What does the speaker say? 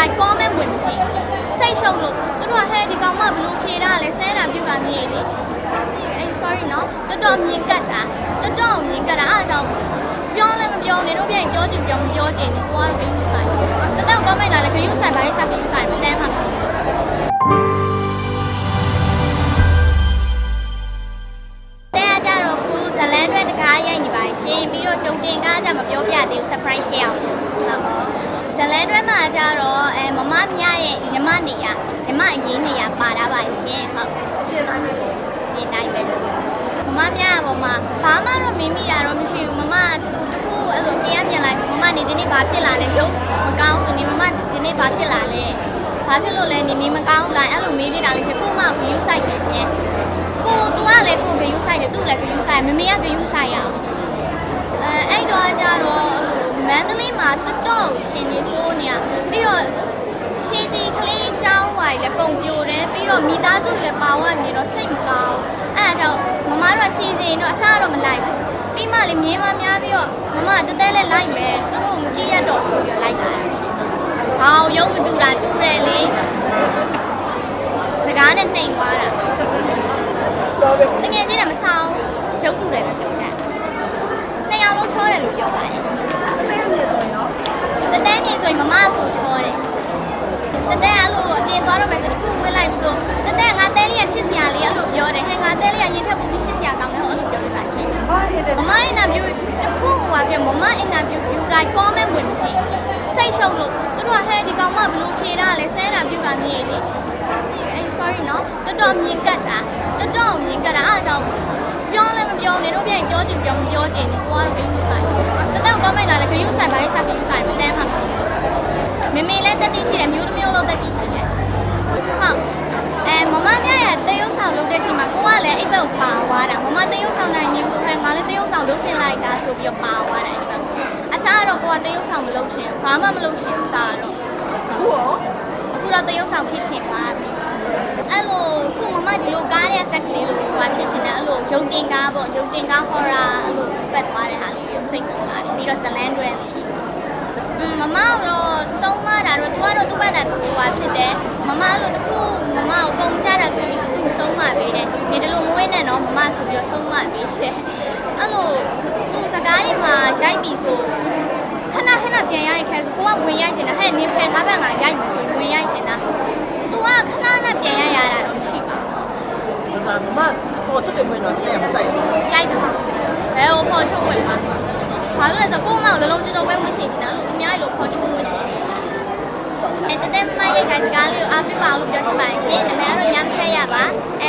လိုက် comment ဝင်ကြည့်စိတ်ရှုပ်လို့သူတို့ကဟဲ့ဒီကောင်မဘလို့ဖြေတာလဲဆဲတာပြူတာမြင်လေအဲ့ sorry နော်တော်တော်မြင်ကတ်တာတော်တော်မြင်ကတ်တာအားကြောင့်ပြောလည်းမပြောနေတော့ပြန်ပြောချင်ပြောမပြောချင်ဘူးကိုကတော့ဂယုဆိုင်တတောက်ကောင်းမိုက်လာလဲဂယုဆိုင်ဘာလို့စဂယုဆိုင်မတန်းမှာတဲ့အားကြတော့ခုဇလန်တွေတကားရိုက်နေပါရှင်ပြီးတော့ရှုံတင်ကားကြမပြောပြသေးဘူး surprise ဖြစ်အောင်လို့ဟုတ်ဇလန်တွေ မှာကြတော့အဲမမမြရဲ့ညီမနေရညီမအရင်နေရပါတာပါရှင်ဟုတ်ပြင်တိုင်းပဲပြင်တိုင်းပဲမမမြရဲ့ပေါ်မှာဘာမှတော့မင်းမိတာတော့မရှိဘူးမမသူတခုအဲ့လိုပြင်ရပြင်လိုက်မမနေဒီနေ့ဘာဖြစ်လာလဲရုပ်မကောင်းဆိုနေမမဒီနေ့ဘာဖြစ်လာလဲဘာဖြစ်လို့လဲနေနေမကောင်းလားအဲ့လိုမေးပြတာလေးရှင်ကိုမကယူဆိုင်တယ်ပြင်ကိုသူကလည်းကိုဂယူဆိုင်တယ်သူလည်းဂယူဆိုင်မမေကဂယူဆိုင်ရအောင်အဲအဲ့တော့ကြတော့ မန္တလေးမှာတော်တော်ရှင်နေဆိုးနေရပြီးတော့ KG ကလေးကျောင်းဝိုင်လည်းပုံပြိုတယ်ပြီးတော့မိသားစုလည်းပါဝတ်နေတော့စိတ်မကောင်းအဲ့ဒါကြောင့်မမတို့စီစဉ်တော့အစားတော့မလိုက်ဘူးပြီးမှလည်းမြင်းမများပြီးတော့မမတတဲလေးလိုက်မယ်သူတို့မကြည့်ရတော့ဆိုပြီးလိုက်တာရှင်ဟောင်းရုံးမတူတာတူတယ်လေစကားနဲ့နှိမ်သွားတာတကယ်ကြီးတယ်မဆောင်ရုပ်တူတယ်ပဲပြောကြတယ် သွားတော့မယ်ဆိုတစ်ခုဝေးလိုက်ပြီးဆိုတဲငါတဲလေးကချစ်စရာလေးအဲ့လိုပြောတယ်။ဟဲ့ငါတဲလေးကရင်ထက်ပူပြီးချစ်စရာကောင်းတယ်ဟောအဲ့လိုပြောပြတာချင်း။မမအင်တာဗျူးတစ်ခုဟိုပါပြမမအင်တာဗျူး view တိုင်း comment ဝင်ကြည့်။စိတ်ရှုပ်လို့သူတို့ကဟဲ့ဒီကောင်မဘလို့ဖြေတာလဲဆဲတာပြူတာမြင်လေ။အဲ့ sorry နော်တော်တော်မြင်ကတ်တာတော်တော်မြင်ကတ်တာအားကြောင့်ပြောလည်းမပြောနေတော့ပြန်ပြောချင်ပြောမပြောချင်ဘူးကိုကတော့ဂယုဆိုင်တတောက်ကောင်းမိုက်လာလဲဂယုဆိုင်ဘာလို့စဂယုဆိုင်မတန်းမှာမမေလည်းတက်တိရှိတယ်မျိုးတစ်မျိုးလုံးတက်တိရှိ ဆောင်လုပ်ရှင်လိုက်တာဆိုပြီးတော့ပါသွားတယ်အိပ်ဘက်အစားတော့ကိုကတရုပ်ဆောင်မလုပ်ရှင်ဘာမှမလုပ်ရှင်စားတော့ဟုတ်အခုတော့တရုပ်ဆောင်ဖြစ်ချင်သွားပြီ အဲ့လိုခုမမဒီလိုကားတဲ့ set လေးလိုဟိုဖြစ်ချင်တယ်အဲ့လိုရုပ်တင်ကားပေါ့ရုပ်တင်ကား horror အဲ့လိုပတ်သွားတဲ့ဟာလေးကိုစိတ်ဝင်စားတယ်ပြီးတော့ Sland တွေလေးอืมမမတော့စုံမတာတော့ तू ကတော့သူ့ဘက်ကသူဟိုဖြစ်တယ်မမအဲ့လိုတခုမမကိုပုံချတာသူပြီးသူစုံမပေးတယ်နေဒီလိုမွေးနဲ့တော့မမဆိုပြီးတော့စုံမပေးတယ် အဲ့လိုသူစကားတွေမှာရိုက်ပြီဆိုခဏခဏပြန်ရိုက်ခဲဆိုကိုကဝင်ရိုက်ချင်တာဟဲ့နေဖယ်ငါဘက်ကရိုက်မယ်ဆိုဝင်ရိုက်ချင်တာ तू ကခဏခဏပြန်ရိုက်ရတာတော့မရှိပါဘူးဒါမမပေါ်ချက်တွေဝင်တော့တရားမဆိုင်ဘူးကြိုက်တာဘယ်ကိုပေါ်ချုပ်ဝင်မှာဘာလို့လဲဆိုကိုမောင်လုံးလုံးကျွတ်တော့ပဲဝင်စီချင်တာလို့သူများလို့ပေါ်ချုပ်ဝင်စီချင်အဲ့တတဲ့မရိုက်ခိုင်စကားလေးကိုအားပြပါလို့ပြောချင်ပါရှင်။ဒါပေမဲ့တော့ညမခဲ့ရပါ။